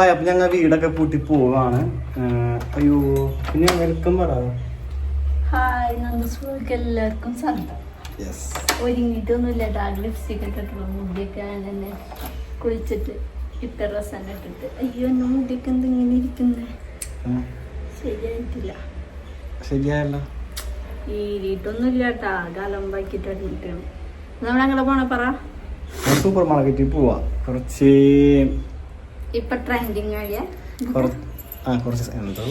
Hi അപ്പൊ ഞങ്ങൾ വീടൊക്കെ പൂട്ടി പോവാണ്. അയ്യോ പിന്നെ വെൽക്കം പറയാം ഹായ് എല്ലാവർക്കും സ്വന്തം. ടാഗ് ലിപ്സ്റ്റിക് ഇട്ടിട്ടുള്ള മുടിയൊക്കെ തന്നെ കുളിച്ചിട്ട് ഡ്രസ് ഇട്ടിട്ട്. അയ്യോ എന്റെ മുടിയൊക്കെ എന്ത് ഇങ്ങനെ ഇരിക്കുന്നത് ശരിയായിട്ടില്ല. ശരിയായല്ല. ഈരിയിട്ടൊന്നുമില്ല കേട്ടാ കലമ്പാക്കിട്ട് പോണ പറ. സൂപ്പർ മാർക്കറ്റിൽ പോവാ. കുറച്ച് ഇപ്പൊ ട്രെൻഡിങ് ആയ ആ കുറച്ച് എന്തോ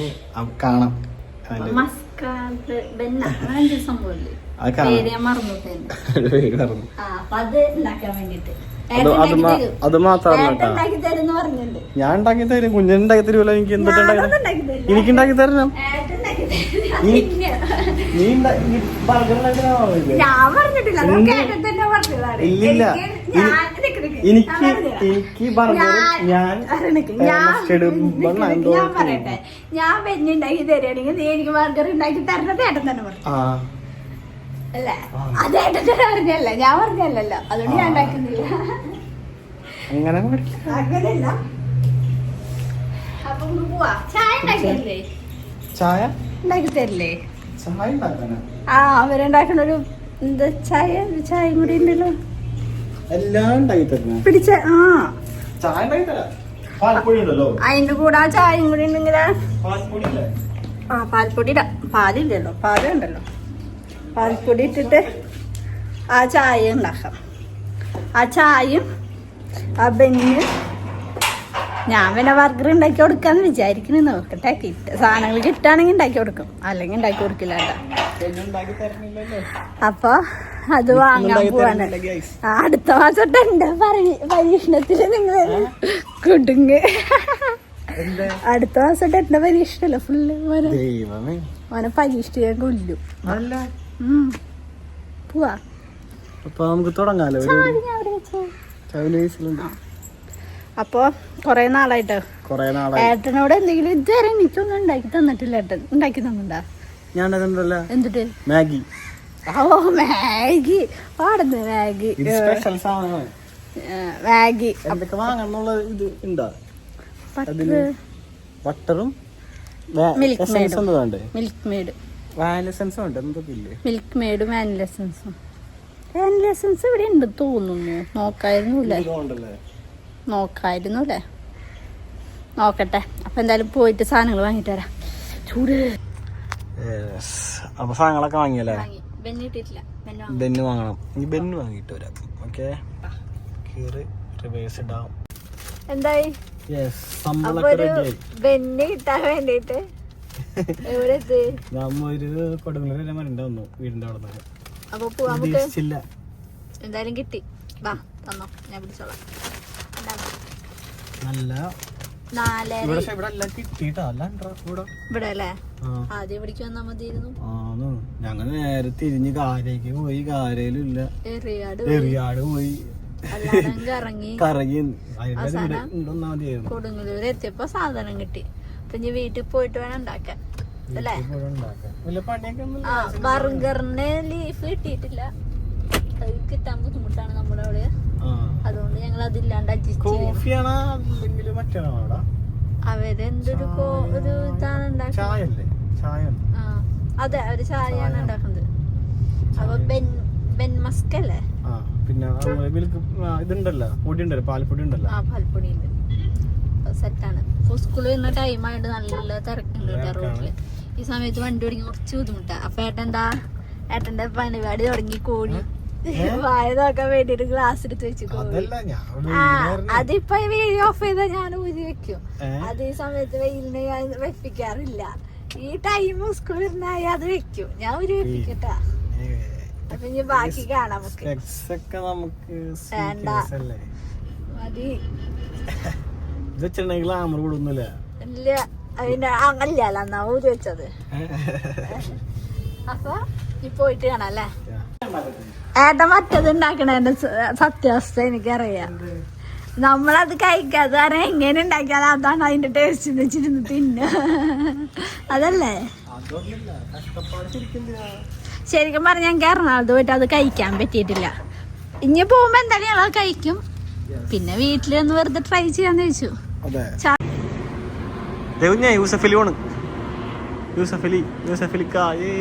കാണാം. അങ്ങനെ സംഭവമില്ലേ അത് ഞാൻ മാത്രമല്ല ഉണ്ടാക്കി ഞാൻ തരും കുഞ്ഞിണ്ടാക്കി തരുമല്ലോ എനിക്ക് എന്തൊക്കെ എനിക്ക് ഉണ്ടാക്കി തരണം. ഇല്ലില്ല. എനിക്ക്. എനിക്ക് ഞാൻ പറയട്ടെ. ഞാൻ വെഞ്ഞ് ഉണ്ടാക്കി തരികയാണെങ്കിൽ നീ എനിക്ക് ബർഗർ ഉണ്ടാക്കി തരണത് ഏട്ടൻ തന്നെ പറഞ്ഞു അല്ലേ. അത് ഏട്ടൻ തന്നെ പറഞ്ഞല്ല ഞാൻ പറഞ്ഞല്ലോ അതുകൊണ്ട് ഞാൻ ഉണ്ടാക്കുന്നില്ല. അങ്ങനെ. അങ്ങനെയല്ല. അപ്പൊ പോവാ. ചായ ഉണ്ടാക്കി തരില്ലേ ചായ? ഉണ്ടാക്കി തരില്ലേ? ആ അവരുണ്ടാക്കുന്ന ഒരു എന്താ ചായ? ചായ കൂടി ഉണ്ടല്ലോ. പിടിച്ച ആ. ഉണ്ടല്ലോ. അതിന്റെ കൂടെ ആ ചായയും കൂടി ഇല്ലേ? ആ പാൽപ്പൊടി പാലില്ലല്ലോ പാലില്ലല്ലോ പാലുണ്ടല്ലോ പാൽപ്പൊടി ഇട്ടിട്ട് ആ ചായ ഉണ്ടാക്കാം. ആ ചായയും ആ ബെന്നും ഞാൻ പിന്നെ ബർഗർ ഉണ്ടാക്കി കൊടുക്കാന്ന് വിചാരിക്കണേ. നോക്കട്ടെ കിട്ട സാധനങ്ങൾ കിട്ടുകയാണെങ്കിൽ ഉണ്ടാക്കി കൊടുക്കും. അല്ലെങ്കിൽ ഉണ്ടാക്കി കൊടുക്കില്ല അപ്പൊ അത് വാങ്ങാൻ പോവാണ്. അടുത്ത മാസം ഉണ്ട് പരീക്ഷണത്തിൽ നിങ്ങൾ കുടുങ്ങ്? അടുത്ത മാസം എന്റെ പരീക്ഷണല്ല ഫുള്ള് മോനെ. പരീക്ഷിക്കാൻ കൊല്ലും. പോവാ. അപ്പൊ നമുക്ക് തുടങ്ങാലോ കുറേ. അപ്പൊ കൊറേ നാളായിട്ട് ഏട്ടനോട് എന്തെങ്കിലും ഇതുവരെ എനിക്കൊന്നും ഉണ്ടാക്കി തന്നിട്ടില്ല ഏട്ടൻ. ഉണ്ടാക്കി തന്നിണ്ടാ ഞാൻ എന്തിട്ട് മാഗി. ഓ മാഗി. പാടുന്നു മാഗി? മാഗി. ബട്ടറും മിൽക്ക് മെയ്ഡ് എന്തൊക്കെ ഇല്ലേ? മിൽക്ക് മെയ്ഡും vanilla vanilla essence vanilla essence ഇവിടെ ഉണ്ട് തോന്നുന്നു. നോക്കായിരുന്നുല്ലേ? നോക്കായിരുന്നു അല്ലേ? നോക്കട്ടെ. അപ്പൊ എന്തായാലും പോയിട്ട് സാധനങ്ങൾ വാങ്ങിട്ട് വരാം. ചൂട്. അപ്പൊ സാധനങ്ങളൊക്കെ വാങ്ങിയല്ലേ? ബെന്ന് വാങ്ങണം. ഈ ബെന്ന് വാങ്ങിയിട്ട് വരാം. ഓക്കെ കീറി റിവേഴ്സ് ഇടാം. എന്തായി? യെസ് അപ്പൊ സംഭവമൊക്കെ ഒരു റെഡിയായി ബെന്നി കിട്ടാൻ വേണ്ടിട്ട് എവിടെ എത്തി നമ്മ ഒരു കൊടുങ്ങല്ലൂർ വരെ മരണ്ട വന്നു വീടിന്റെ അവിടെ നിന്ന് അപ്പൊ പോവാൻ നമുക്ക്. പ്രതീക്ഷിച്ചില്ല എന്തായാലും കിട്ടി. വാ തന്നോ. ഞാൻ പിടിച്ചോളാം. നല്ല. ഇവിടെ പക്ഷെ ഇവിടെ എല്ലാം കിട്ടിയിട്ടാ. അല്ലാണ്ടാ ഇവിടെ? ഇവിടെ അല്ലേ ആദ്യം ഇവിടേക്ക് വന്നാ ഞങ്ങൾ നേരെ തിരിഞ്ഞ് കാരേക്ക് പോയി. കാരയിലും ഇല്ല എറിയാട് പോയി. കറങ്ങി. കൊടുങ്ങല്ലൂര് എത്തിയപ്പോ സാധനം കിട്ടി. അപ്പൊ ഇനി വീട്ടിൽ പോയിട്ട് വേണം ഉണ്ടാക്കാൻ. അല്ലേ? വീട്ടിൽ പോയി ഉണ്ടാക്കാൻ. പണിയൊക്കെ ഒന്നും ആ ബർഗറിന് ലീഫ് കിട്ടിയിട്ടില്ല. അത് കിട്ടാൻ ബുദ്ധിമുട്ടാണ് നമ്മുടെ അവിടെ. ഞങ്ങൾ അതില്ലാണ്ട് കോഫിയാണോ അല്ലെങ്കിൽ അവിടെ? അവരെന്തൊരു ഒരു ഇതാണ് ഉണ്ടാക്കുന്നത്? അതെ അവർ ചായയാണ് ഉണ്ടാക്കുന്നത്. അപ്പൊ ബെൻ ബെൻ മസ്ക് അല്ലേ? പിന്നെ മിൽക്ക് ഇതുണ്ടല്ലോ പൊടി ഉണ്ടല്ലോ പാൽപ്പൊടി ഉണ്ടല്ലോ. ആ പാൽപ്പൊടി ഉണ്ട് സെറ്റാണ്. സ്കൂളിൽ വരുന്ന ടൈമായിട്ട് നല്ല തിരക്കുണ്ട് കേട്ടോ ഈ സമയത്ത് വണ്ടി ഓടിക്കാൻ കുറച്ച് ബുദ്ധിമുട്ടാ. അപ്പൊ ഏട്ടൻ എന്താ ഏട്ടന്റെ പണിപാടി തുടങ്ങി കോഴി വായ നോക്കാൻ വേണ്ടിട്ട് ഗ്ലാസ് എടുത്ത് വെച്ച്. അതിപ്പോ വീഡിയോ ഓഫ് ചെയ്താ ഞാൻ ഊരി വെക്കും. അതേ ഈ സമയത്ത് വെയിലിന് ഞാൻ വെപ്പിക്കാറില്ല. ഈ ടൈം സ്കൂളിൽ ഇരുന്നായി അത് വെക്കും. ഞാൻ ഊരി വെപ്പിക്കട്ടാ. അപ്പൊ ഇനി ബാക്കി കാണാം നമുക്ക്. വേണ്ട. മതി. ഗ്ലാമർ കൂടുന്നില്ല. ഇല്ല. അതിന്റെ അങ്ങല്ല എന്നാ ഊരി വെച്ചത്. അപ്പൊ നീ പോയിട്ട് കാണാം അല്ലേ? ഏട്ടൻ മറ്റത് ഉണ്ടാക്കണേന്റെ സത്യാവസ്ഥ എനിക്കറിയാം. നമ്മളത് കഴിക്കാതെ കാരണം എങ്ങനെ ഉണ്ടാക്കിയാൽ അതാണ് അതിന്റെ ടേസ്റ്റ് എന്ന് വെച്ചിരുന്ന് തിന്ന അതല്ലേ? ശരിക്കും? പറഞ്ഞാൽ ഞങ്ങൾക്ക് എറണാകുളത്ത് പോയിട്ട് അത് കഴിക്കാൻ പറ്റിയിട്ടില്ല. ഇനി പോകുമ്പോ എന്തായാലും ഞങ്ങൾ കഴിക്കും. പിന്നെ വീട്ടിൽ ഒന്ന് വെറുതെ ട്രൈ ചെയ്യാന്ന് വെച്ചു അതെ. ചാ- കുഞ്ഞേ യൂസഫ് അലി പോണ് യൂസഫ് അലി യൂസഫ് അലിക്ക ഏ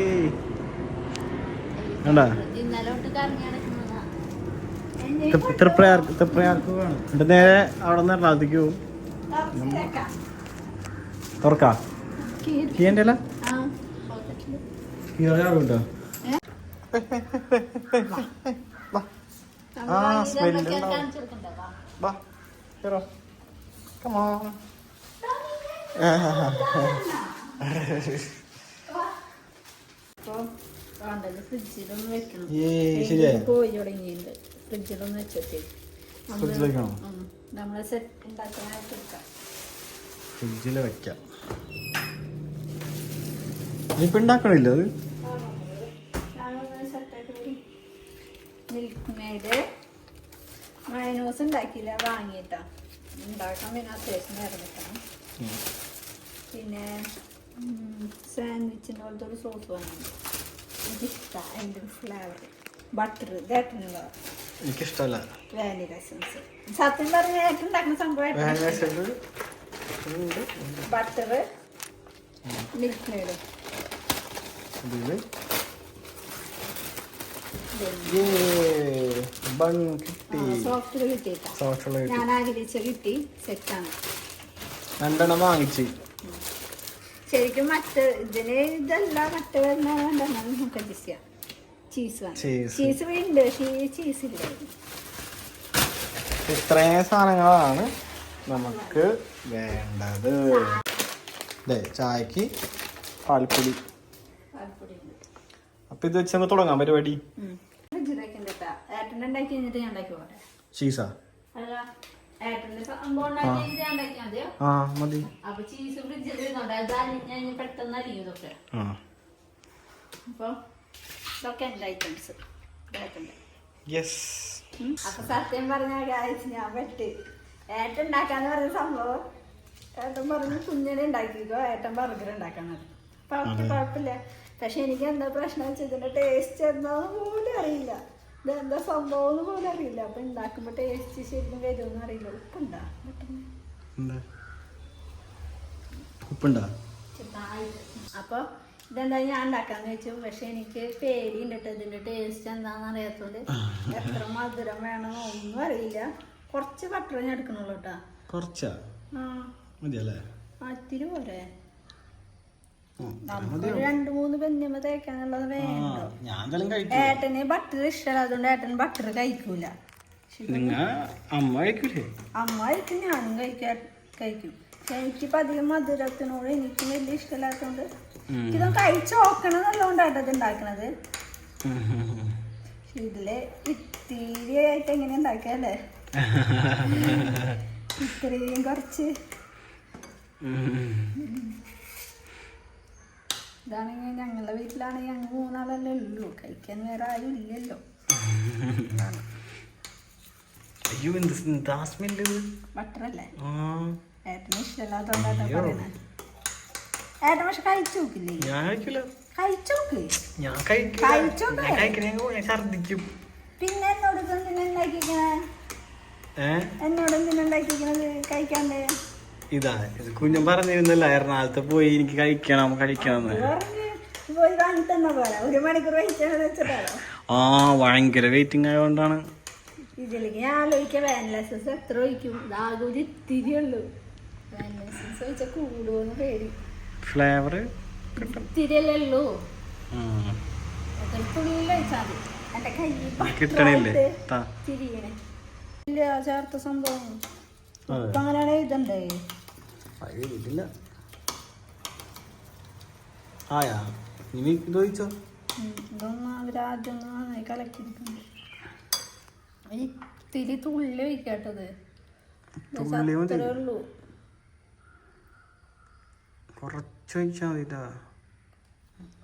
തൃപ്രയാർക്ക് തൃപ്രയാർക്ക് വേണം എന്നിട്ട് നേരെ അവിടെ നിന്ന് എറണാകുളത്തേക്ക് പോകും. തുറക്കാ. കീയന്റെ അല്ല. കീറോ ആ, കൊടുക്കണ്ടേ? വാ. കീറോ. കമോ വേണ്ടത് ഫ്രിഡ്ജിലൊന്ന് വെക്കണം. ഏയ് ശരിയായോ? പോയി തുടങ്ങിയിട്ടുണ്ട്. ഫ്രിഡ്ജിലൊന്ന് വെച്ചിട്ട്. ഫ്രിഡ്ജിൽ നമ്മളെ സെറ്റ് ഫ്രിഡ്ജിൽ വെക്കാം. ഇനിയിപ്പോ ഉണ്ടാക്കണില്ല അത്? മിൽക്ക് മെയ്ഡ് മയനോസ് ഉണ്ടാക്കിയില്ല വാങ്ങിയിട്ടാ. ഉണ്ടാക്കാൻ പിന്നെ അത്യാവശ്യം ഇറങ്ങിട്ടാണ് പിന്നെ സാൻഡ്വിച്ചിന്റെ പോലത്തെ ഒരു സോസ് വാങ്ങി എനിക്കിഷ്ടമാണ് എന്റെ ഫ്ലേവർ ബട്ടർ ഇതേട്ടനുള്ള എനിക്കിഷ്ടമല്ല. വാനില എസൻസ് സത്യം പറഞ്ഞ ഏറ്റവും ഉണ്ടാക്കുന്ന സംഭവം ബട്ടർ മിൽക്ക് കിട്ടി. സോഫ്റ്റ് കിട്ടി. ഞാൻ ആഗ്രഹിച്ച കിട്ടി. സെറ്റാണ് രണ്ടെണ്ണം വാങ്ങിച്ച്. ശരിക്കും മറ്റ് ഇതിന് ഇതല്ല മറ്റ് വരുന്ന നമുക്ക് അഡ്ജസ്റ്റ് ചെയ്യാം. ചീസ്. ചീസ് ഉണ്ട് പക്ഷേ ഈ ചീസ് ഇല്ല. ഇത്രയും സാധനങ്ങളാണ് നമുക്ക് വേണ്ടത്. ചായക്ക് പാൽപ്പൊടി. അപ്പൊ ഇത് വെച്ച് നമുക്ക് തുടങ്ങാം. പരിപാടി. ഫ്രിഡ്ജിലേക്ക് ആ മതി. അപ്പൊ സത്യം പറഞ്ഞ ഞാൻ പറഞ്ഞ സംഭവം. ഏട്ടൻ പറഞ്ഞു കുഞ്ഞിനെ ഉണ്ടാക്കിക്കോ. ഏട്ടൻ ബർഗർ ഉണ്ടാക്കാന്നത് അപ്പൊ അവർക്ക് കുഴപ്പമില്ല. പക്ഷെ എനിക്ക് എന്താ പ്രശ്നം വെച്ചതിന്റെ ടേസ്റ്റ് എന്താ പോലും അറിയില്ല. ഇത് എന്താ സംഭവം എന്ന് പോലും അറിയില്ല. അപ്പൊ ഉണ്ടാക്കുമ്പോ ടേസ്റ്റ് ശരിക്കും വരും അറിയില്ല. ഉപ്പുണ്ടാ? അപ്പൊ ഇതെന്താ ഞാൻ ഉണ്ടാക്കാന്ന് വെച്ചു പക്ഷെ എനിക്ക് പേടിയുണ്ട് കേട്ടോ ഇതിന്റെ ടേസ്റ്റ് എന്താന്ന് അറിയാത്തോണ്ട് എത്ര മധുരം വേണമെന്നോ ഒന്നും അറിയില്ല. കുറച്ച് ബട്ടർ ഞാൻ എടുക്കണുള്ളൂ കേട്ടാ കുറച്ചാ? ആ. മതിയല്ലേ? പോരെ ഉം. നമുക്ക് ഒരു രണ്ട് മൂന്ന് ബന്യമ തേക്കാനുള്ളത് കഴിക്കും ഏട്ടന് ബട്ടർ ഇഷ്ടമല്ല അതുകൊണ്ട് ഏട്ടൻ ബട്ടർ കഴിക്കൂല. അമ്മ കഴിക്കൂലേ? അമ്മ കഴിക്കും ഞാനും കഴിക്കാ കഴിക്കും. എനിക്കിപ്പോ അധികം മധുരത്തിനോട് എനിക്ക് വലിയ ഇഷ്ടമില്ലാത്തതുകൊണ്ട് ഇതൊന്നും കഴിച്ചു നോക്കണം എന്നുള്ളതുകൊണ്ടാട്ടോ ഇത് ഉണ്ടാക്കണത് ഇതിൽ ഇത്തിരി ആയിട്ട് എങ്ങനെ ഉണ്ടാക്കിയല്ലേ ഇത്രയും കുറച്ച് ഇതാണെങ്കിൽ ഞങ്ങളുടെ വീട്ടിലാണെങ്കിൽ ഞങ്ങൾ മൂന്നാളല്ലേ ഉള്ളൂ. കഴിക്കാൻ വേറെ ആരും ഇല്ലല്ലോ. അയ്യോ എന്ത് സ്മെല്ല് ബട്ടറല്ലേ ആ. ഏട്ടന് ഇഷ്ടമില്ലാത്തോണ്ടാട്ടോ പറയണത് ഏട്ടൻ പക്ഷെ കഴിച്ചു നോക്കില്ലേ? ഞാൻ കഴിക്കില്ല. കഴിച്ചു നോക്ക്. ഞാൻ ഛർദിക്കും പിന്നെ എന്നോട് കഴിക്കാണ്ട്. ഇതാ ഇത് കുഞ്ഞൻ പറഞ്ഞിരുന്നല്ല എറണാകുളത്ത് പോയി എനിക്ക് കഴിക്കണം കഴിക്കണം ആ ഭയങ്കര വെയിറ്റിംഗ് ആയതുകൊണ്ടാണ്. ഇതിലേക്ക് ഞാൻ ആലോചിക്കാം. എത്ര ഒഴിക്കും? ഇതാകെ ഒരു ഇത്തിരി ഉള്ളൂ. വാനില എസൻസ് ഒഴിച്ചാൽ കൂടുമെന്ന് പേടി. ഫ്ലേവർ ഇത്തിരിയല്ലേ ഉള്ളൂ? കിട്ടണില്ലേ? ചേർത്ത സംഭവം. അങ്ങനെയാണ് ഇതുണ്ടേ അത് വീട്ടില്ല ആയാ ഇനി ഇത് ചോദിച്ചോ? ഇതൊന്നും അവരാദ്യം ഒന്ന് നന്നായി കലക്കിയിരിക്കുന്നു ഈ തിരി തുള്ളി വയ്ക്കാട്ടത് ഉള്ളൂ. കുറച്ച് മതി ഇതാ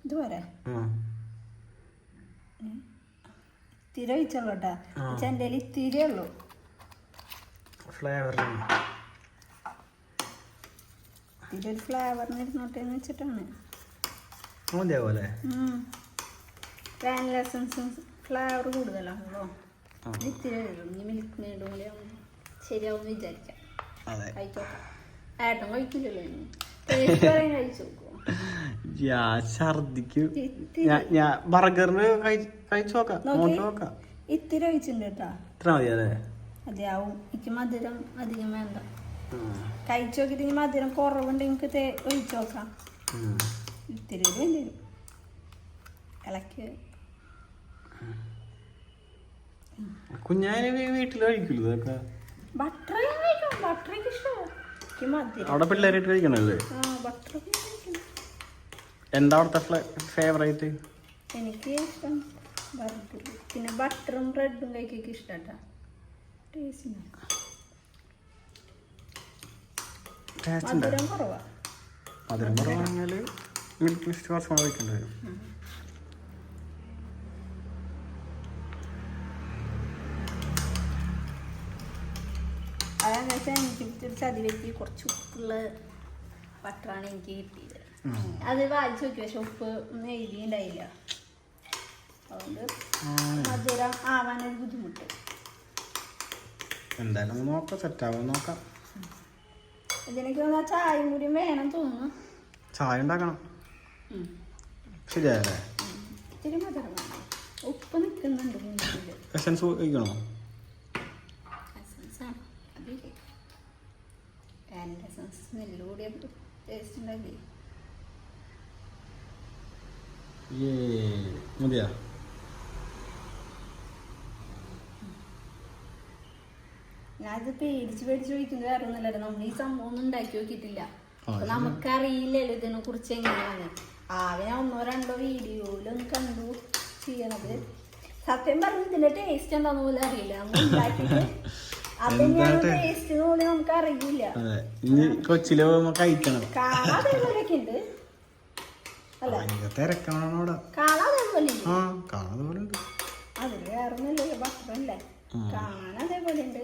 ഇത് പോരെ. തിരി ഉള്ളൂ. ഫ്ലേവർ ഇതിൽ ഒരു ഫ്ലേവറിന് ഇരുന്നോട്ടെ എന്ന് വെച്ചിട്ടാണ്. മതിയാവല്ലേ വാനില എസൻസും ഫ്ലേവർ കൂടുതലാണല്ലോ. ഇത് ഇത്തിരി ഇനി മിൽക്ക് കൂടി ശരിയാവും വിചാരിക്കാം. അതെ. കഴിച്ചോക്കാം ഏട്ടൻ കഴിക്കില്ലല്ലോ ഇനി. ടേസ്റ്റ് പറയാൻ കഴിച്ചു നോക്കുമോ ഞാൻ ഛർദിക്കും. ഇത്തിരി. ഞാൻ ഞാൻ ബർഗറിന് കഴിച്ചു നോക്കാം. നോക്കി. നോക്കി നോക്കാം. ഇത്തിരി ഒഴിച്ചിട്ടുണ്ട് കേട്ടോ. ഇത്ര അതെ അതെയാവും എനിക്ക് മധുരം അധികം വേണ്ട. കഴിച്ചു നോക്കിയിട്ട് ഇനി മധുരം കുറവുണ്ട് എനിക്ക് ഒഴിച്ചു നോക്കാം. ഇത്തിരി വേണ്ടി വരും. ഇളക്കി കുഞ്ഞാന് വീട്ടിൽ കഴിക്കില്ല ഇതൊക്കെ? ബട്ടർ ഇഷ്ടമാണ്. അവിടെ പിള്ളേരായിട്ട് കഴിക്കണല്ലേ? എന്താ അവിടുത്തെ ഫേവറേറ്റ് എനിക്ക് ഇഷ്ടം ബർഗർ. പിന്നെ ബട്ടറും ബ്രെഡും കഴിക്കൊക്കെ ഇഷ്ടം കേട്ടോ. ടേസ്റ്റ് മധുരം കുറവാ മധുരം കുറവാണെങ്കിൽ മിൽക്ക് മിസ്റ്റ് കുറച്ച് വയ്ക്കേണ്ടി വരും. അതാന്ന് വെച്ചാൽ എനിക്ക് ചതി വെച്ച് കുറച്ച് ഉപ്പുള്ള ബട്ടറാണ് എനിക്ക് കിട്ടിയത്. അത് വായിച്ചു നോക്കി പക്ഷെ ഉപ്പ് ഒന്നും അതുകൊണ്ട് മധുരം ആവാനൊരു ബുദ്ധിമുട്ട്. എന്തായാലും നോക്കാം സെറ്റ് സെറ്റാവും നോക്കാം. ഇതിനൊക്കെ ആ ചായയും കൂടി വേണം തോന്നുന്നു. ചായ ഉണ്ടാക്കണം. ശരിയായല്ലേ? ഇത്തിരി മധുരം വേണം. ഉപ്പ് നിൽക്കുന്നുണ്ട് മുന്നിൽ എസൻസ് കഴിക്കണോ എസൻസ് ആണ്. അതില്ലേ പാനിന്റെ എസൻസ് സ്മെല്ല് കൂടിയ ടേസ്റ്റ് ഉണ്ടാവില്ലേ ഏ മതിയാ. ഞാനിത് പേടിച്ച് പേടിച്ച് ചോദിക്കുന്നത് വേറെ ഒന്നുമല്ലല്ലോ നമ്മൾ ഈ സംഭവം ഒന്നും ഉണ്ടാക്കി നോക്കിയിട്ടില്ല. നമുക്കറിയില്ലല്ലോ ഇതിനെ കുറിച്ച് എങ്ങനെയാണ് ആകെ ഒന്നോ രണ്ടോ വീഡിയോയിലൊന്ന് കണ്ടു ചെയ്യണത് സത്യം പറഞ്ഞ ഇതിന്റെ ടേസ്റ്റ് എന്താന്ന് പോലും അറിയില്ല. നമ്മൾ ഉണ്ടാക്കിയിട്ട് പോലും കൊച്ചിൽ പോകുമ്പോ കഴിക്കണം. തിരക്കാണ് അവിടെ. ആ കാണാതെ പോലെ ഉണ്ട്. അതിൽ വേറെ ഒന്നുമില്ലല്ലോ ഭക്ഷണമല്ലേ ഉം. കാണാൻ ഉണ്ട്.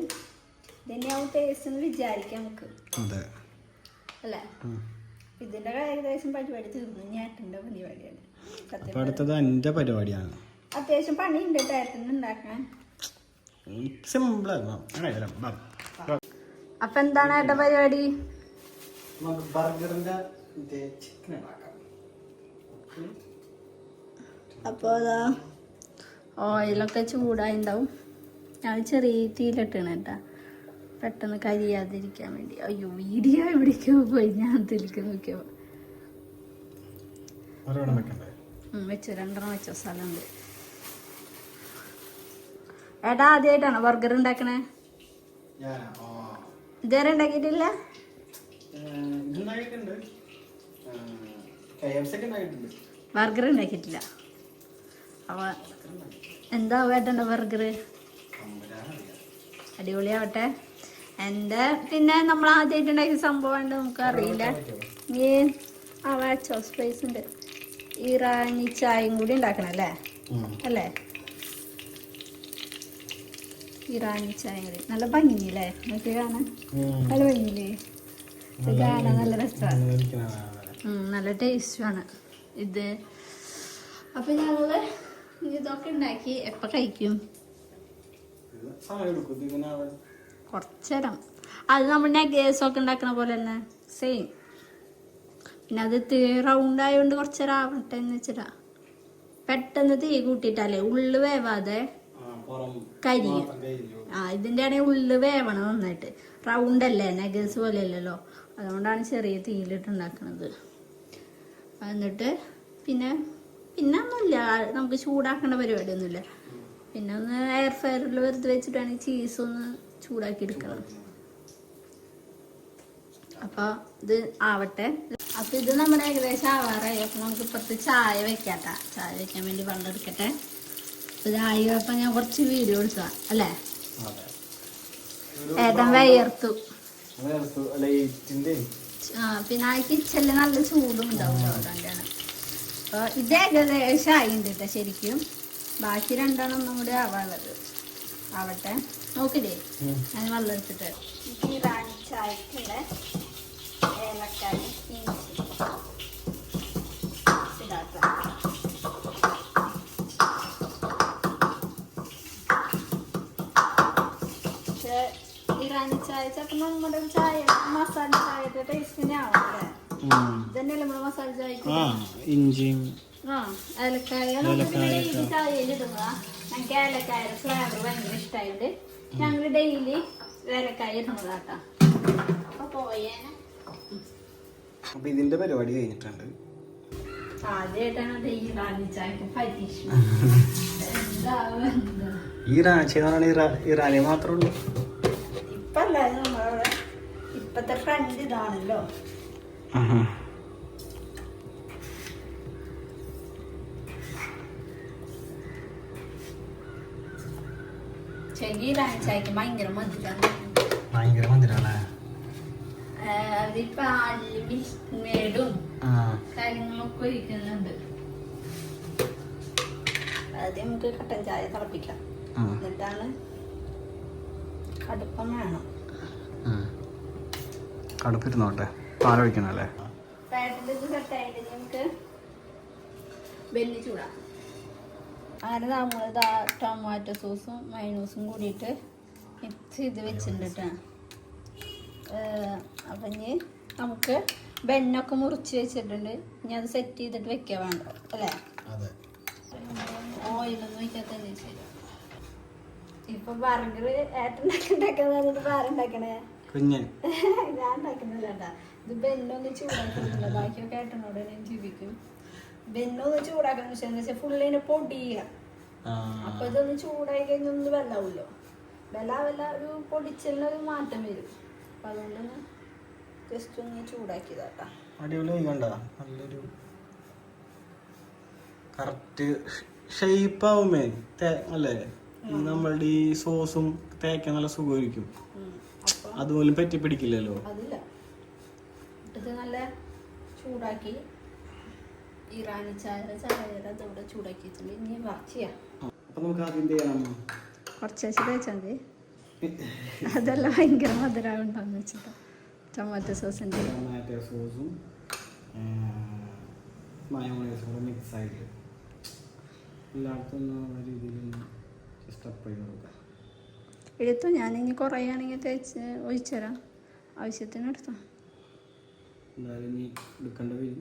ഇതിനെയാവും ടേസ്റ്റ് എന്ന് വിചാരിക്കാം നമുക്ക്. അതെ. അല്ലേ? ഉം. ഇതിന്റെ ഏകദേശം പരിപാടി തീർന്നു. ഞാട്ടിന്റെ പരിപാടിയാണ്. സത്യം അപ്പൊ അടുത്തത് എന്റെ പരിപാടിയാണ്. അത്യാവശ്യം പണിയുണ്ട് ഏട്ടന് ഉണ്ടാക്കാൻ. സിമ്പിളാണ് അപ്പൊ എന്താണ് ഏട്ട പരിപാടി? ബർഗറിന്റെ ചിക്കൻ ഉണ്ടാക്കാം. അപ്പൊ അതാ ഓയിലൊക്കെ ചൂടായി ഉണ്ടാവും. ഞാൻ ചെറിയ തീയിലിട്ടാണ് കേട്ടാ. പെട്ടെന്ന് കരിയാതിരിക്കാൻ വേണ്ടി. അയ്യോ വീഡിയോ എവിടേക്കോ പോയി. ഞാൻ അതിലേക്ക് നോക്കിയപ്പോ. വെച്ചു. രണ്ടെണ്ണം വെച്ചോ സ്ഥലമുണ്ട്. ഏട്ടാ ആദ്യമായിട്ടാണോ ബർഗർ ഉണ്ടാക്കണേ? ഇതുവരെ ഉണ്ടാക്കിയിട്ടില്ല? ഉണ്ടാക്കിയിട്ടുണ്ട്. ബർഗർ ഉണ്ടാക്കിയിട്ടില്ല. അപ്പൊ എന്താ ഏട്ടന്റെ ബർഗർ? അടിപൊളിയാവട്ടെ. എന്റെ പിന്നെ നമ്മൾ ആദ്യമായിട്ട് സംഭവം ഉണ്ട് നമുക്ക് അറിയില്ല ഈ ആ വാച്ചോ സ്പേസ് ഉണ്ട്. ഇറാനി ചായയും കൂടി ഉണ്ടാക്കണം അല്ലേ? അല്ലേ? ഇറാനി ചായ കൂടി. നല്ല ഭംഗിയില്ലേ? നോക്കി കാണാൻ. നല്ല ഭംഗിയില്ലേ? ഇത് കാണാൻ നല്ല രസമാണ്. നല്ല നല്ല. ടേസ്റ്റുമാണ് ഇത്. അപ്പം ഞങ്ങൾ ഇതൊക്കെ ഉണ്ടാക്കി. എപ്പോൾ കഴിക്കും? കുറച്ചേരം. അത് നമ്മൾ നെഗേഴ്സൊക്കെ ഉണ്ടാക്കണ പോലെ തന്നെ. സെയിം പിന്നെ അത് തീ റൗണ്ട് ആയതുകൊണ്ട് കുറച്ചേരം ആവട്ടെ എന്ന് വെച്ചിട്ടാ. പെട്ടെന്ന് തീ കൂട്ടിയിട്ടല്ലേ ഉള്ളു വേവാതെ കരിയ. ആ ഇതിന്റെ ആണെങ്കിൽ ഉള്ളു വേവണം നന്നായിട്ട്. റൗണ്ട് അല്ലേ നെഗേഴ്സ് പോലെ അല്ലല്ലോ അതുകൊണ്ടാണ് ചെറിയ തീയിലിട്ട് ഉണ്ടാക്കുന്നത് എന്നിട്ട് പിന്നെ പിന്നെ ഒന്നുമില്ല നമുക്ക് ചൂടാക്കേണ്ട പരിപാടിയൊന്നുമില്ല പിന്നെ ഒന്ന് എയർ ഫയറിൽ വെറുതെ വെച്ചിട്ടാണെങ്കിൽ ചീസ് ഒന്ന് ചൂടാക്കി എടുക്കണം അപ്പോൾ ഇത് ആവട്ടെ. അപ്പോൾ ഇത് നമ്മുടെ ഏകദേശം ആവാറായി. അപ്പൊ നമുക്ക് ഇപ്പുറത്ത് ചായ വെക്കാട്ടാ. ചായ വെക്കാൻ വേണ്ടി വെള്ളം എടുക്കട്ടെ. ചായ അപ്പോൾ ഞാൻ കുറച്ച് വീഡിയോ എടുക്ക അല്ലേ? ഏതാ ഏട്ടൻ വയർത്തു? ആ പിന്നെ ആ കിച്ചണിൽ നല്ല ചൂടും ഉണ്ടാവും അതുകൊണ്ടാണ്. അപ്പോൾ ഇത് ഏകദേശം ആയിണ്ട് കേട്ടോ ശരിക്കും. ബാക്കി രണ്ടെണ്ണം ഒന്നും കൂടി ആവാനുള്ളത്. ആവട്ടെ. നോക്കില്ലേ. ഞാൻ വെള്ളം എടുത്തിട്ട് ഇറാനി ചായക്കുള്ള ഏലക്കായി ഇഞ്ചി ഇതാക്കാം പക്ഷേ ഇറാനി ചായ ചിലപ്പോൾ നമ്മുടെ ചായ മസാല ചായയുടെ ടേസ്റ്റിനെ ആവും അല്ലേ ഉം. ഇതന്നെയല്ലേ നമ്മൾ മസാല ചായ ഇഞ്ചി ഇഞ്ചിയും ആ ഏലക്കായ. നമുക്ക് ചായയിൽ ഇടുന്നതാ ഞങ്ങൾക്ക് ഏലക്കായ ഫ്ലേവർ ഭയങ്കര ഇഷ്ടമായിട്ട് ഞങ്ങൾ ഡെയിലി ഏലക്കായ ഇടുന്നതാട്ടാ അപ്പൊ പോയേനെ. അപ്പൊ ഇതിന്റെ പരിപാടി കഴിഞ്ഞിട്ടുണ്ട്. ഈ രാശി എന്ന് പറയുന്നത് ഇറാനി മാത്രമേ ഉള്ളൂ. ഇപ്പല്ലേ നമ്മളവിടെ ഇപ്പത്തെ ഫ്രണ്ട് ഇതാണല്ലോ. റാണി ചായക്ക് ഭയങ്കര മധുരാണ് ഭയങ്കര മന്ദിരല്ലേ അതിപ്പോ മേടും കാര്യങ്ങളൊക്കെ ഒഴിക്കുന്നുണ്ട് ആദ്യം നമുക്ക് കട്ടൻ ചായ തിളപ്പിക്കാം. എന്നിട്ടാണ് കടുപ്പം വേണം. കടുപ്പിരുന്നോട്ടെ. പാലൊഴിക്കണല്ലേ? പാട്ടിന്റെ ഇത് കട്ടായിട്ട് നമുക്ക് വെല്ലി ചൂടാം അങ്ങനെ നമ്മൾ ഇതാ ടൊമാറ്റോ സോസും മൈനൂസും കൂടിയിട്ട് മിക്സ് ചെയ്ത് വെച്ചിട്ടുണ്ട് അപ്പം ഇനി നമുക്ക് ബെണ്ണൊക്കെ മുറിച്ച് വെച്ചിട്ടുണ്ട്. ഇനി അത് സെറ്റ് ചെയ്തിട്ട് വെക്കുക വേണ്ട അല്ലേ? ഓയിലൊന്നും വയ്ക്കാത്ത ഇപ്പൊ ബർഗർ ഏട്ടനുണ്ടാക്കുന്നത് ബാറുണ്ടാക്കണേ കുഞ്ഞൻ ഞാൻ ഉണ്ടാക്കുന്നില്ല ഇത് ബെന്നൊന്ന് ചൂടാക്കുന്നില്ല ബാക്കിയൊക്കെ ഏട്ടനോട് ഞാൻ ജീവിക്കും ബെന്നൊന്ന് ചൂടാക്കാന്ന് വെച്ചാൽ വെച്ചാൽ ഫുള്ള് പൊടിയുക. ആ. അപ്പൊ ഇതൊന്ന് ചൂടായി കഴിഞ്ഞാൽ ഒന്ന് വെള്ള വല്ല ഒരു പൊടിച്ചലിനൊരു മാറ്റം വരും. അപ്പൊ അതുകൊണ്ടൊന്ന് ജസ്റ്റ് ഒന്ന് ചൂടാക്കിയതാട്ടാ. അടിപൊളി കണ്ട? നല്ലൊരു കറക്റ്റ് ഷേപ്പ് ആവുമേ. അല്ലേ? നമ്മളുടെ ഈ സോസും തേക്കാൻ നല്ല സുഖമായിരിക്കും. അതുപോലും പറ്റി പിടിക്കില്ലല്ലോ അതില്ല. ഇത് നല്ല ചൂടാക്കി ഇറാനി ചായ ചായയുടെ അതോടെ ചൂടാക്കി വെച്ചിട്ടുണ്ട് ഇനി വർക്ക് ചെയ്യാം. അപ്പൊ നമുക്ക് ആദ്യം എന്ത് ചെയ്യണം കുറച്ച് വെച്ച് തേച്ചാൽ മതി അതെല്ലാം ഭയങ്കര മധുരം വെച്ചിട്ട്. ടൊമാറ്റോ സോസിന്റെ ടൊമാറ്റോ സോസും മയോണൈസും കൂടെ മിക്സ് ആയിട്ട്. എല്ലായിടത്തും രീതിയിൽ ജസ്റ്റ് അപ്പ് ചെയ്ത് കൊടുക്കാം. എടുത്തു? ഞാനിനി കുറയുകയാണെങ്കിൽ തേച്ച് ഒഴിച്ചുതരാം ആവശ്യത്തിന് എടുത്തോ? എന്തായാലും ഇനി എടുക്കേണ്ട വരും.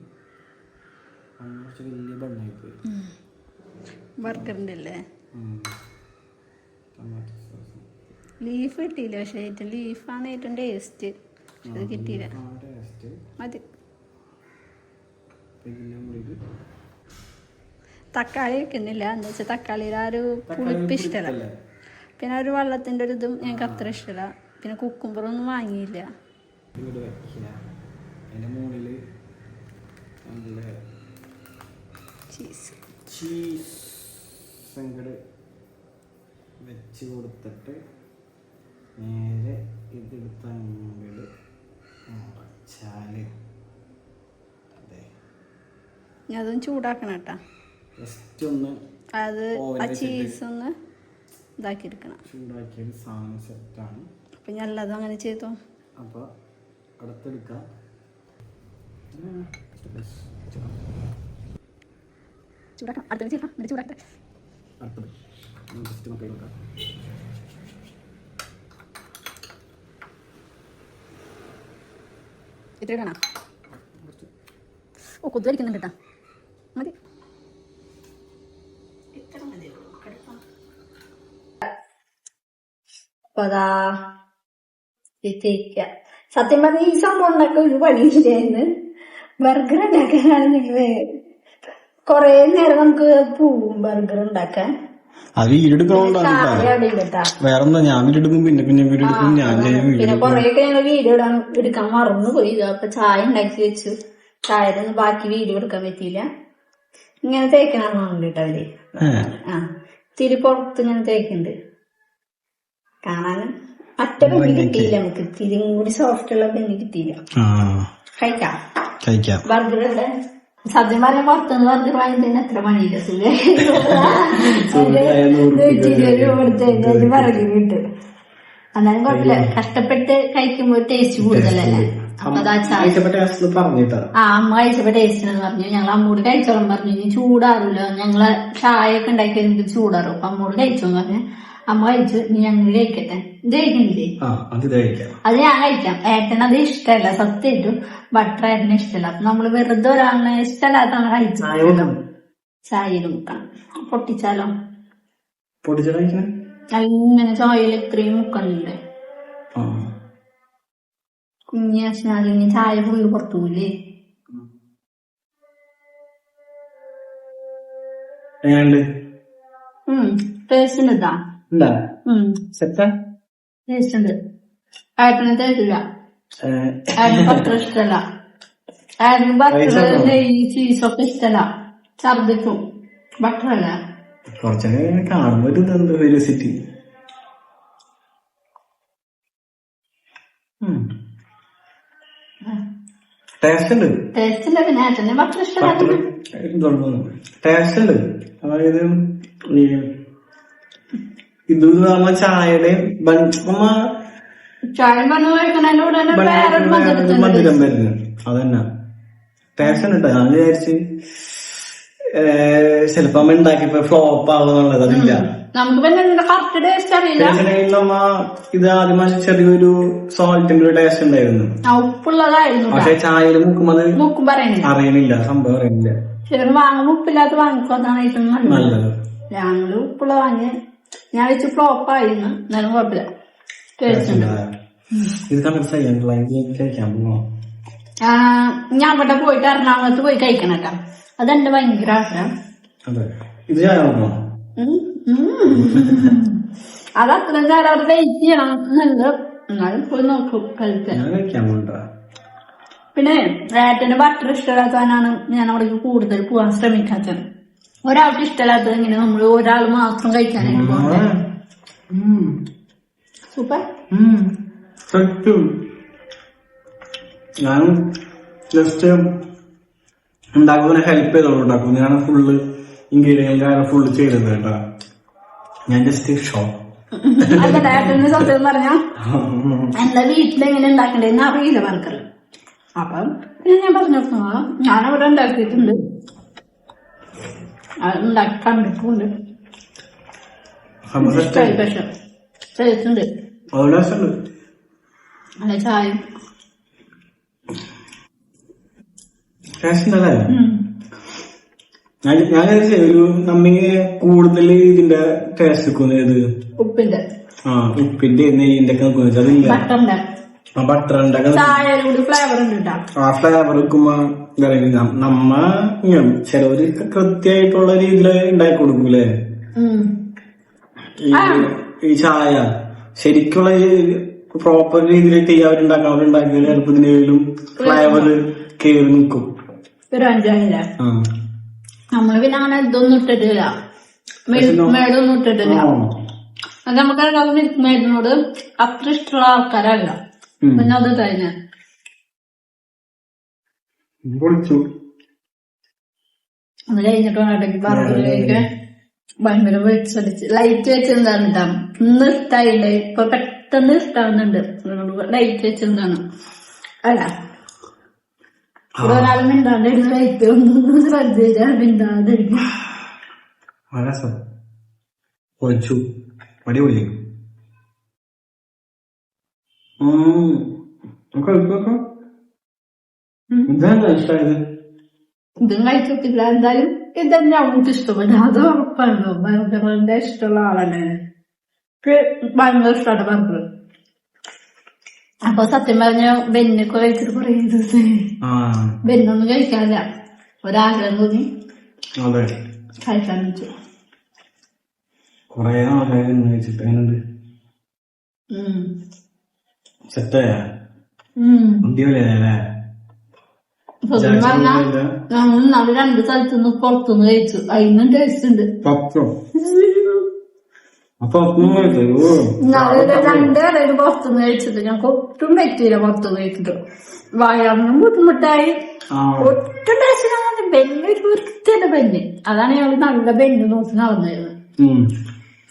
കുറച്ച് വലിയ ബണ്ണായി പോയി. ബർഗറിന്റെ അല്ലേ ലീഫ് കിട്ടിയില്ല പക്ഷേ ഏറ്റവും ലീഫാണ് ഏറ്റവും ടേസ്റ്റ്. പക്ഷെ അത് കിട്ടിയില്ല. മതി. തക്കാളി വെക്കുന്നില്ല. എന്താ വെച്ചാൽ തക്കാളിയിൽ ആ ഒരു പുളിപ്പ് ഇഷ്ടമല്ല പിന്നെ ഒരു വെള്ളത്തിന്റെ ഒരു ഇതും ഞങ്ങൾക്ക് അത്ര ഇഷ്ടമല്ല പിന്നെ കുക്കുമ്പറൊന്നും വാങ്ങിയില്ല. ഇങ്ങോട്ട് വയ്ക്കുക അതിന്റെ മുകളിൽ നല്ല ചീസ് ചീസ് അങ്ങോട്ട് വെച്ച് കൊടുത്തിട്ട് നേരെ ഇതെടുത്ത് അങ്ങോട്ട് മുറച്ചാൽ അതെ. ഇനി അതും ചൂടാക്കണം കേട്ടോ. ജസ്റ്റ് ഒന്ന് അത് ആ. ചീസ് ഒന്ന് ഇതാക്കി എടുക്കണം ചൂടാക്കിയത് സാധനം സെറ്റാണ് അപ്പം ഞാൻ അല്ലാതെ അങ്ങനെ ചെയ്തോ? അപ്പോൾ അടുത്തെടുക്കാം. ചൂടാക്കണം. അടുത്ത ചേർക്കാം എന്നിട്ട് ചൂടാക്കട്ടെ. അടുത്തത്. ജസ്റ്റ് നോക്കാം. ഓ കൊതു വലിക്കുന്നുണ്ട് കേട്ടോ. മതി. തേക്ക. സത്യം പറഞ്ഞ ഈ സംഭവം ഉണ്ടാക്കാൻ ഒരു പണിയില്ലായിരുന്നു. ബർഗർ ഉണ്ടാക്കാനാണ് ഞങ്ങൾ കൊറേ നേരം നമുക്ക് പൂവും ബർഗർ ഉണ്ടാക്കാൻ. അത് ഇല്ലട്ടാ വേറെ എന്താ ഞാൻ വീടെടുക്കും പിന്നെ പിന്നെ വീടെടുക്കും ഞാൻ പിന്നെ കൊറേയൊക്കെ ഞങ്ങൾ വീഡിയോ ഇടാൻ എടുക്കാൻ മറന്നു പോയി അപ്പൊ ചായ ഉണ്ടാക്കി വെച്ചു. ചായ ബാക്കി വീഡിയോ എടുക്കാൻ പറ്റിയില്ല. ഇങ്ങനെ തേക്കണമെന്നുണ്ട് കേട്ടോ അവർ. ആ തിരി പുറത്ത് ഇങ്ങനെ തേക്കുന്നുണ്ട്. കാണാൻ മറ്റേ പെണ്ണി കിട്ടിയില്ല നമുക്ക്. തിരിയും കൂടി സോഫ്റ്റ് ഉള്ള പെണ്ണി കിട്ടിയില്ല. കഴിക്കാം. ബർഗർ ഉണ്ട് സത്യം പറഞ്ഞ പുറത്തുനിന്ന് ബർഗർ വാങ്ങിത്തന്നെ എത്ര പണിയില്ല സുഖം ബർഗർ കിട്ടും. എന്നാലും കുഴപ്പമില്ല. കഷ്ടപ്പെട്ട് കഴിക്കുമ്പോൾ ടേസ്റ്റ് കൂടുതലല്ലേ? ആ അമ്മ കഴിച്ചപ്പോ ടേസ്റ്റ് എന്ന് പറഞ്ഞു. ഞങ്ങൾ അമ്മൂട് കഴിച്ചോളം പറഞ്ഞു. ഇനി ചൂടാറില്ല ഞങ്ങൾ ചായ ഒക്കെ ഉണ്ടാക്കി ചൂടാറും. അപ്പൊ അമ്മൂട് കഴിച്ചോന്ന് പറഞ്ഞു. അമ്മ കഴിച്ചു. ഇനി ഞങ്ങൾ കഴിക്കട്ടെ. ഇത് കഴിക്കുന്നില്ലേ ആ അത് ഞാൻ കഴിക്കാം. ഏട്ടന് അത് ഇഷ്ടമല്ല സത്യമായിട്ടും ബട്ടർ ഏട്ടന് ഇഷ്ടമല്ല അപ്പൊ നമ്മൾ വെറുതെ ഒരാളിനെ ഇഷ്ടമല്ലാത്ത കഴിച്ചു. ചായ. ചായയിൽ മുക്കണം പൊട്ടിച്ചാലോ? പൊടിച്ച കഴിക്കണേ ഇങ്ങനെ ചായയിൽ ഇത്രയും മുക്കുന്നുണ്ട് ആ. കുഞ്ഞി ചായ പോയി പുറത്തു പോയില്ലേ? എങ്ങനെയുണ്ട്? ഉം ടേസ്റ്റ് ഉണ്ട് ഉണ്ടാ? സെറ്റാ? ടേസ്റ്റ് ഉണ്ട് ഏട്ടന് തരില്ല ഏട്ടന് ബട്ടർ ഇഷ്ടമല്ല ഏട്ടന് ബട്ടർ പൈസ ഉണ്ടോ? നെയ്യ് ചീസൊക്കെ ഇഷ്ടമല്ല ഛർദിക്കും ബട്ടർ അല്ല. കുറച്ചൊക്കെ കാണുമ്പോ ഒരു ഇതെന്ത് വെരിസിറ്റി ടേസ്റ്റ് ഉണ്ട് ടേസ്റ്റ് ഇല്ല പിന്നെ ഏട്ടന് ബട്ടർ ബട്ടർ ഇഷ്ടമല്ല ടേസ്റ്റ് ഉണ്ട് അതായത് ഇത് നമ്മ ചായയുടെ നമ്മ ചായ പറഞ്ഞു മധുരം വരുന്നു. അതന്നെ. ടേസ്റ്റ് ഉണ്ട്. ഞാൻ വിചാരിച്ച് ചിലപ്പോ അമ്മ ഉണ്ടാക്കിയപ്പോ ഫ്ലോപ്പ് ആവുന്നുള്ളത് അതില്ല. നമുക്ക് നമ്മ ഇത് ആദ്യം ചെറിയൊരു സോൾട്ടിന്റെ ഒരു ടേസ്റ്റ് ഉണ്ടായിരുന്നു. ഉപ്പുള്ളതായിരുന്നു പക്ഷെ ചായയിൽ മുക്കുമ്പോ മുക്കും അറിയണില്ല. സംഭവം അറിയണില്ല. ചിലർ വാങ്ങുമ്പോ ഉപ്പില്ലാത്ത വാങ്ങിക്കോ അതാണ് ഏറ്റവും നല്ലത്. നല്ലത്. ഞങ്ങൾ ഉപ്പുള്ള വാങ്ങി ഞാൻ വെച്ച് ഫ്ലോപ്പ് ആയിരുന്നു. എന്നാലും കുഴപ്പമില്ല. ഞാൻ ഇവിടെ പോയിട്ട് എറണാകുളത്ത് പോയി കഴിക്കണം കേട്ടോ. അതെന്റെ ഭയങ്കര ആഗ്രഹം. അതെ. അത്ര നേരം അവിടെ വെയിറ്റ് ചെയ്യണം. എന്നുണ്ട് എന്നാലും പോയി നോക്കും കഴിക്കാൻ പിന്നെ ഏട്ടന് ബട്ടർ ഇഷ്ടമില്ലാത്തവനാണ് ഞാൻ അവിടേക്ക് കൂടുതൽ പോവാൻ ശ്രമിക്കാത്തത്. ഒരാൾക്ക് ഇഷ്ടമല്ലാത്തത് ഇങ്ങനെ നമ്മൾ ഒരാൾ മാത്രം കഴിക്കാനായിട്ട് പോകുന്നത് സൂപ്പർ. സത്യം ഞാൻ ജസ്റ്റ് ഉണ്ടാക്കുന്ന ഹെൽപ്പ് ചെയ്തോളൂ ഉണ്ടാക്കും ഞാൻ ഫുള്ള് ഇൻഗ്രീഡിയൻസ് ഞാൻ ഫുള്ള് ചെയ്തത് കേട്ടോ. ഞാൻ ജസ്റ്റ് ഷോ അല്ല ഏട്ടന് സത്യം പറഞ്ഞാ? എന്റെ വീട്ടിൽ എങ്ങനെ ഉണ്ടാക്കണ്ടെന്ന് അറിയില്ല വർക്കർ അപ്പം ഞാൻ പറഞ്ഞു ഞാൻ അവിടെ ഉണ്ടാക്കിയിട്ടുണ്ട്. ഉണ്ടാക്കി കണ്ടിട്ടുണ്ട് ഇഷ്ടമായി പക്ഷെ. ടേസ്റ്റ് അതുകൊണ്ട് രസമുണ്ട് നല്ല ചായ. ഞാൻ ഒരു നമ്മിങ്ങനെ കൂടുതൽ ഇതിന്റെ ടേസ്റ്റ് നിൽക്കുന്നത് ഉപ്പിന്റെ. ആ ഉപ്പിന്റെ നെയ്യിന്റെ ഒക്കെ നിൽക്കുന്നത് അതില്ല. ബട്ടറിന്റെ. ആ ഫ്ലേവർ ഉണ്ട് ആ ഫ്ലേവർ വെക്കുമ്പോ എന്താ പറയുക നം- നമ്മ ചിലവര് കൃത്യമായിട്ടുള്ള രീതിയിൽ ഉണ്ടാക്കി കൊടുക്കൂലേ ഈ ചായ. ശരിക്കുള്ള പ്രോപ്പർ രീതിയിൽ ചെയ്യാവരുണ്ടാക്കാൻ അവരുണ്ടാക്കിയാൽ ചിലപ്പോ ഇതിനേലും ഫ്ലേവർ കേറി നിൽക്കും ഒരു അഞ്ചായില്ല ആ. നമ്മൾ പിന്നെ അങ്ങനെ ഇതൊന്നും ഇട്ടിട്ടില്ല. മേടൊന്നും ഇട്ടിട്ടില്ല. അത് നമുക്കറിയാം മേഡിനോട് അത്ര ഇഷ്ടമുള്ള ആൾക്കാരല്ല. പിന്നെ അത് കഴിഞ്ഞ പൊളിച്ചു അത് കഴിഞ്ഞിട്ട് വേണമെങ്കിൽ ബർഗറിലേക്ക് ഭയങ്കര വെച്ചടിച്ച് ലൈറ്റ് വെച്ചിരുന്നാണ് കേട്ടോ. ഇന്ന് ഇഷ്ടായില്ല ഇപ്പൊ പെട്ടെന്ന് ഇഷ്ടാവുന്നുണ്ട് ലൈറ്റ് വെച്ചിരുന്നാണ് അല്ല. ഒരാൾ മിണ്ടാണ്ടിരുന്ന ലൈറ്റ് ഒന്നും ശ്രദ്ധിച്ചാ മിണ്ടാതിരിക്കും. അടിപൊളി ഇതാണ് ഇഷ്ടമായത് ഇതും? കഴിച്ചിട്ടില്ല എന്തായാലും ഇതന്നെ അവൾക്ക് ഇഷ്ടപ്പെട്ടു. അത് ഉറപ്പാണല്ലോ. ബർഗറിന്റെ ഇഷ്ടമുള്ള ആളാണ്. എനിക്ക് ഭയങ്കര ഇഷ്ടമാണ് ബർഗർ അപ്പൊ സത്യം പറഞ്ഞ ബെന്നൊക്കെ കഴിച്ചിട്ട് കുറേ ദിവസം ആ. ബെന്നൊന്നും കഴിക്കാറില്ല. ഒരാഗ്രഹം തോന്നി. കഴിക്കാൻ വെച്ചു. കൊറേ നാളായി ഇന്ന് കഴിച്ചിട്ട്. എങ്ങനെയുണ്ട്. സെറ്റായ. അടിപൊളിയല്ലേ സത്യം പറഞ്ഞാ ഇന്നാൾ രണ്ട് സ്ഥലത്തുനിന്ന് പുറത്തുനിന്ന് കഴിച്ചു. അതിനും ടേസ്റ്റ് ഉണ്ട്. കഴിച്ചു രണ്ട് കടയിൽ പുറത്തുനിന്ന് കഴിച്ചത് ഞങ്ങൾക്ക് ഒട്ടും പറ്റിയില്ല പുറത്തുനിന്ന് കഴിച്ചിട്ട്. വയറിനും ബുദ്ധിമുട്ടായി. ഒട്ടും ടേസ്റ്റിനാണ് ബെല്ല് ഒരു വൃത്തിയുടെ ബെല്ല് അതാണ് ഞങ്ങൾ നല്ല ബെല്ല് നോക്കി നടന്നിരുന്നത്.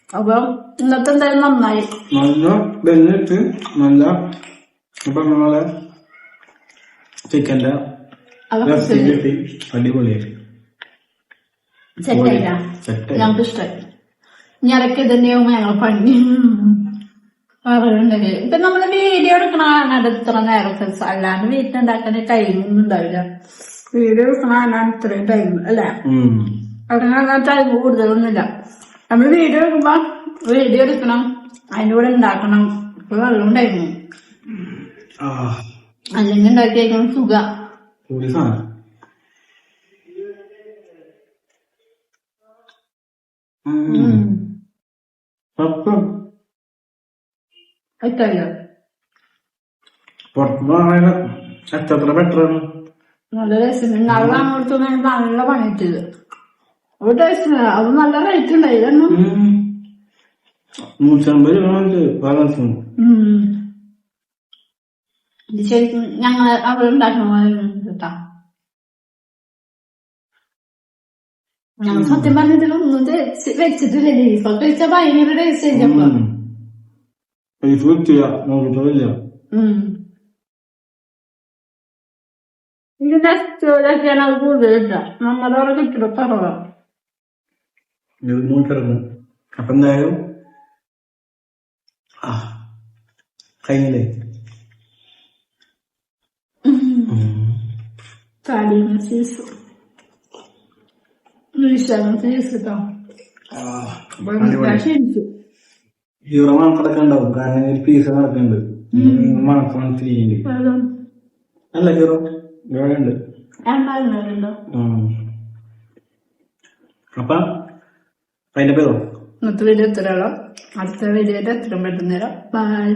അപ്പൊ ഇന്നത്തെ എന്തായാലും നന്നായി. നല്ല ബെല്ലിട്ട് നല്ല ഇപ്പൊ നമ്മളെ ചിക്കന്റെ അതൊക്കെ ഇറച്ചി കിട്ടി അടിപൊളിയായി. സെറ്റായില്ല സെറ്റായി ഞങ്ങൾക്ക് ഇഷ്ടമായി ഞരക്ക് തന്നെയാവും ഞങ്ങൾ പണി. പറയുന്നുണ്ടെങ്കിൽ ഇപ്പൊ നമ്മൾ വീഡിയോ എടുക്കണ എത്ര നേരത്തെ അല്ലാണ്ട് വീട്ടിലുണ്ടാക്കാൻ ടൈമൊന്നും ഉണ്ടാവില്ല. വീഡിയോ എടുക്കണ ഇത്രയും ടൈം അല്ലെ? അവിടെ ടൈം കൂടുതലൊന്നുമില്ല. നമ്മൾ വീഡിയോ എടുക്കുമ്പോ വീഡിയോ എടുക്കണം അതിന്റെ കൂടെ ഉണ്ടാക്കണം. ഇപ്പൊ വെള്ളം ടൈം ആ. അല്ലെങ്കിൽ ഉണ്ടാക്കിയേക്കണം സുഖ. പുറത്തുനിന്ന് എത്ര ബെറ്റർ ആണ്. നല്ല അങ്ങോട്ട് നല്ല ഒരു ടേസ്റ്റ് അത് നല്ല റേറ്റ് ഉണ്ടായിരുന്നു. നൂറ്റമ്പത് രൂപ ബാലൻസ് ശരിക്കും ഞങ്ങൾ അവിടെ പറഞ്ഞതിലൊന്നും തേച്ച് വെച്ചിട്ടില്ല ബീഫൊക്കെ വെച്ചാൽ ഭയങ്കര ടേസ്റ്റ് ആയിരിക്കും അപ്പൊ പൈസ കിട്ടിയ നോക്കിട്ടില്ല ഇത് നെക്സ്റ്റോടൊക്കെയാണ് അത് കൂടുതൽ കിട്ടുക നമ്മുടെ അവിടെ കിട്ടുക കുറവാണ് ഇത് നോക്കിറങ്ങും അപ്പൊ എന്തായാലും ആ കഴിഞ്ഞില്ലേ വിഷയം സീസ് കേട്ടോ ക്ഷണിച്ചു ഹീറോ മണക്കടക്കം ഉണ്ടാവും. കാരണം ഒരു പീസ് നടക്കുന്നുണ്ട്. അല്ല ഇവിടെ ഉണ്ട്. അപ്പൊ അതിന്റെ പേരോ? ഇന്നത്തെ വീഡിയോ എത്ര അടുത്ത വീഡിയോ എത്ര പെട്ടെന്ന് ബൈ